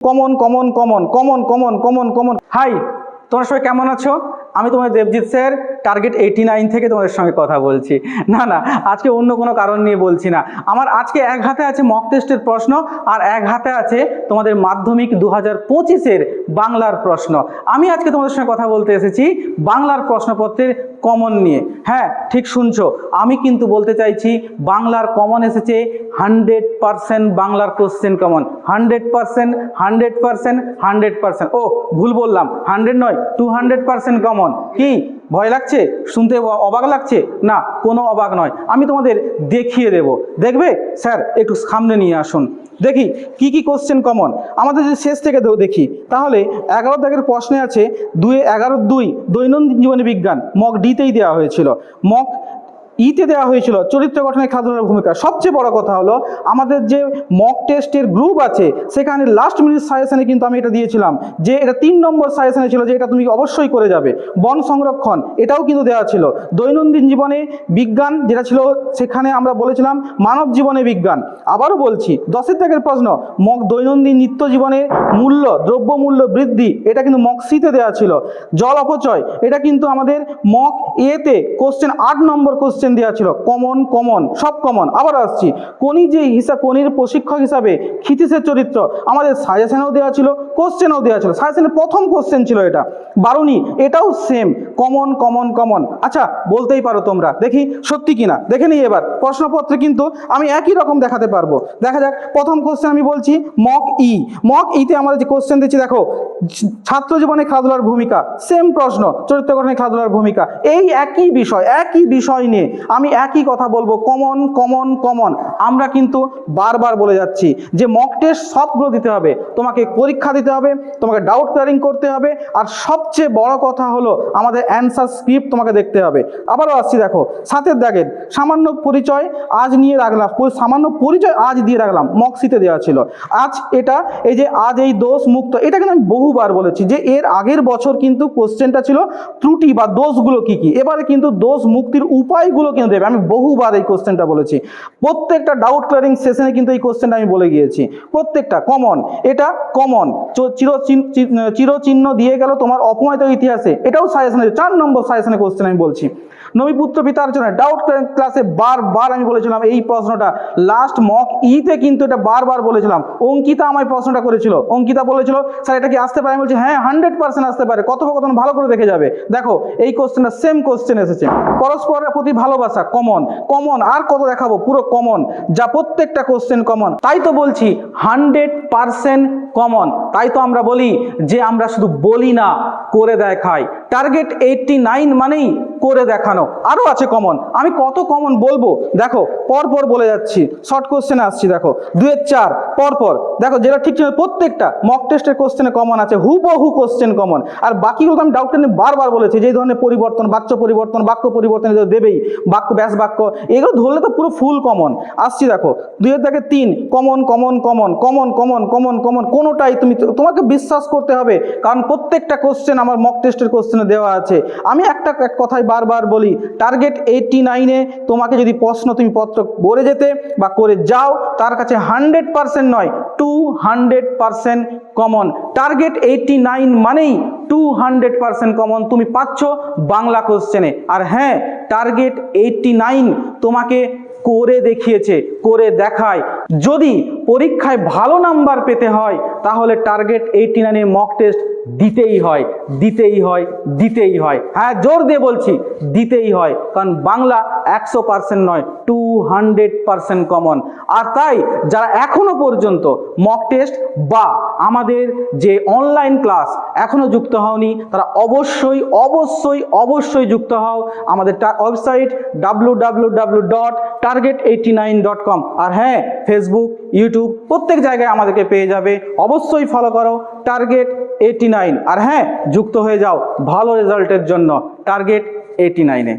Common common common common common common common. Hi তোমরা সবাই কেমন আছো? আমি তোমাদের Debjit sir target eighty nine থেকে তোমাদের সঙ্গে কথা বলছি। না না, আজকে অন্য কোনো কারণ নিয়ে বলছি না। আমার আজকে এক হাতে আছে মক টেস্টের প্রশ্ন, আর এক হাতে আছে তোমাদের মাধ্যমিক দু হাজার পঁচিশের বাংলার প্রশ্ন। আমি আজকে তোমাদের সঙ্গে কথা বলতে এসেছি বাংলার প্রশ্নপত্রের কমন নিয়ে। হ্যাঁ ঠিক শুনছো, আমি কিন্তু বলতে চাইছি বাংলার কমন এসেছে হান্ড্রেড পারসেন্ট বাংলার question common hundred percent hundred percent hundred percent ও, ভুল বললাম হান্ড্রেড নয় টু হান্ড্রেড পারসেন্ট কমন কি? ভয় লাগছে? শুনতে অবাক লাগছে? না, কোনো অবাক নয়। আমি তোমাদের দেখিয়ে দেব। দেখবে? স্যার, একটু সামনে নিয়ে আসুন। দেখি, কি কি কোশ্চেন কমন আমাদের যদি শেষ থেকে দেখি, তাহলে এগারো দাগের প্রশ্নে আছে দুই এগারো দুই দৈনন্দিন জীবনে বিজ্ঞান, মক ডিতেই দেওয়া হয়েছিল। মক ইতে দেওয়া হয়েছিল চরিত্র গঠনে খাদ্যের ভূমিকা। সবচেয়ে বড় কথা হলো, আমাদের যে মক টেস্টের গ্রুপ আছে, সেখানে লাস্ট মিনিট সাজেশনে কিন্তু আমি এটা দিয়েছিলাম যে এটা তিন নম্বর সাজেশনে ছিল যে এটা তুমি অবশ্যই করে যাবে। বন সংরক্ষণ, এটাও কিন্তু দেওয়া ছিল। দৈনন্দিন জীবনে বিজ্ঞান যেটা ছিল, সেখানে আমরা বলেছিলাম মানব জীবনে বিজ্ঞান। আবারও বলছি, দশের থেকে প্রশ্ন মক দৈনন্দিন নিত্য জীবনে মূল্য দ্রব্য মূল্য বৃদ্ধি, এটা কিন্তু মক সিতে দেওয়া ছিল। জল অপচয়, এটা কিন্তু আমাদের মক এতে কোশ্চেন আট নম্বর কোশ্চেন দেওয়া ছিল কমন কমন সব কমন আবার আসছি। কোনি যে হিসাব কোনির প্রশিক্ষক হিসাবে ক্ষিতিশের চরিত্র, আমাদের সাজেশনেও দেওয়া ছিল কোশ্চেনও দেওয়া ছিল। সায়েন্সের প্রথম কোশ্চেন ছিল এটা। বারুনি এটাও সেম কমন কমন কমন আচ্ছা বলতেই পারো তোমরা। দেখি, সত্যি কিনা? দেখে নিই এবার। প্রশ্নপত্রে কিন্তু আমি একই রকম দেখাতে পারব। দেখা যাক, প্রথম কোশ্চেন আমি বলছি মক ই মক ইতে আমাদের যে কোশ্চেন দিচ্ছি, দেখো, ছাত্র জীবনে খেলাধুলার ভূমিকা। সেম প্রশ্ন, চরিত্র গঠনে খেলাধুলার ভূমিকা। এই একই বিষয় একই বিষয় নিয়ে আমি একই কথা বলব। কমন কমন কমন আমরা কিন্তু বারবার বলে যাচ্ছি যে মক টেস্ট সবগুলো দিতে হবে। তোমাকে পরীক্ষা দিতে হবে, তোমাকে ডাউট ক্লিয়ারিং করতে হবে, আর সবচেয়ে বড় কথা হলো আমাদের অ্যান্সার স্ক্রিপ্ট তোমাকে দেখতে হবে। আবারও আসছি দেখো সাথের দাগের সামান্য পরিচয় আজ নিয়ে রাখলাম সামান্য পরিচয় আজ দিয়ে রাখলাম মকসিতে দেওয়া ছিল। আজ এটা, এই যে আজ এই দোষ মুক্ত, এটা কিন্তু আমি বহুবার বলেছি যে এর আগের বছর কিন্তু কোশ্চেনটা ছিল ত্রুটি বা দোষগুলো কি কি, এবারে কিন্তু দোষ মুক্তির উপায়গুলো কিন্তু দেবে। আমি বহুবার এই কোশ্চেনটা বলেছি। প্রত্যেকটা ডাউট ক্লিয়ারিং সেশনে কিন্তু এই কোশ্চেনটা আমি বলে গিয়েছি। প্রত্যেকটা কমন এটা কমন চিরচিহ্ন দিয়ে গেল তোমার অপমানিত ইতিহাসে। এটাও সাজেশনে চার নম্বর সাজেশনে কোশ্চেন আমি বলছি। নবীপুত্র পিতার জন্য ডাউট ক্লাসে বারবার আমি বলেছিলাম এই প্রশ্নটা। লাস্ট মক ইতে কিন্তু এটা বারবার বলেছিলাম। অঙ্কিতা আমায় প্রশ্নটা করেছিল। অঙ্কিতা বলেছিল, স্যার, এটা কি আসতে পারে? আমি বলছি হ্যাঁ হান্ড্রেড পার্সেন্ট আসতে পারে। কথোপকথন ভালো করে দেখে যাবে। দেখো, এই কোশ্চেনটা সেম কোশ্চেন এসেছে। পরস্পরের প্রতি ভালোবাসা কমন কমন আর কত দেখাবো? পুরো কমন যা প্রত্যেকটা কোশ্চেন কমন তাই তো বলছি হান্ড্রেড পার্সেন্ট কমন তাই তো আমরা বলি যে আমরা শুধু বলি না, করে দেখাই। টার্গেট এইটটি নাইন মানেই করে দেখানো। আরও আছে কমন আমি কত কমন বলব? দেখো পর পর বলে যাচ্ছি। শর্ট কোশ্চেনে আসছি, দেখো। দুয়ের চার পর পর দেখো, যেটা ঠিক ছিল প্রত্যেকটা মক টেস্টের কোশ্চেনে কমন আছে। হুবহু কোশ্চেন কমন আর বাকিগুলো আমি ডাউট নিয়ে বারবার বলেছি। যে এই ধরনের পরিবর্তন, বাক্য পরিবর্তন বাক্য পরিবর্তন এগুলো দেবেই। বাক্য, ব্যাস বাক্য। এগুলো ধরলে তো পুরো ফুল কমন আসছি, দেখো। দুইয়ের থেকে তিন common common common common common common common কোনোটাই তুমি, তোমাকে বিশ্বাস করতে হবে। কারণ প্রত্যেকটা কোশ্চেন আমার মক টেস্টের কোশ্চেনে দেওয়া আছে। আমি একটা এক কথাই বারবার বলি, টার্গেট এইটটি নাইনে তোমাকে যদি প্রশ্ন তুমি পত্র বলে যেতে বা করে যাও, তার কাছে হান্ড্রেড পার্সেন্ট নয় two hundred percent common target eighty nine মানেই টু হান্ড্রেড পার্সেন্ট কমন তুমি পাচ্ছ বাংলা কোশ্চেনে আর হ্যাঁ টার্গেট এইটটি নাইন তোমাকে করে দেখিয়েছে, করে দেখায়। যদি পরীক্ষায় ভালো নাম্বার পেতে হয়, তাহলে টার্গেট এইটটি নাইনের মক টেস্ট দিতেই হয় দিতেই হয় দিতেই হয়। হ্যাঁ জোর দিয়ে বলছি, দিতেই হয়। কারণ বাংলা একশো পার্সেন্ট নয় টু হান্ড্রেড পার্সেন্ট কমন আর তাই যারা এখনও পর্যন্ত মক টেস্ট বা আমাদের যে অনলাইন ক্লাস এখনও যুক্ত হওনি, তারা অবশ্যই অবশ্যই অবশ্যই যুক্ত হও আমাদের website W W W dot target eighty nine dot com আর হ্যাঁ ফেসবুক ইউটিউব প্রত্যেক জায়গায় আমাদেরকে পেয়ে যাবে। অবশ্যই ফলো করো। টার্গেট এইটি নাইন আর হ্যাঁ যুক্ত হয়ে যাও। ভালো রেজাল্টের জন্য। টার্গেট এইটি নাইনে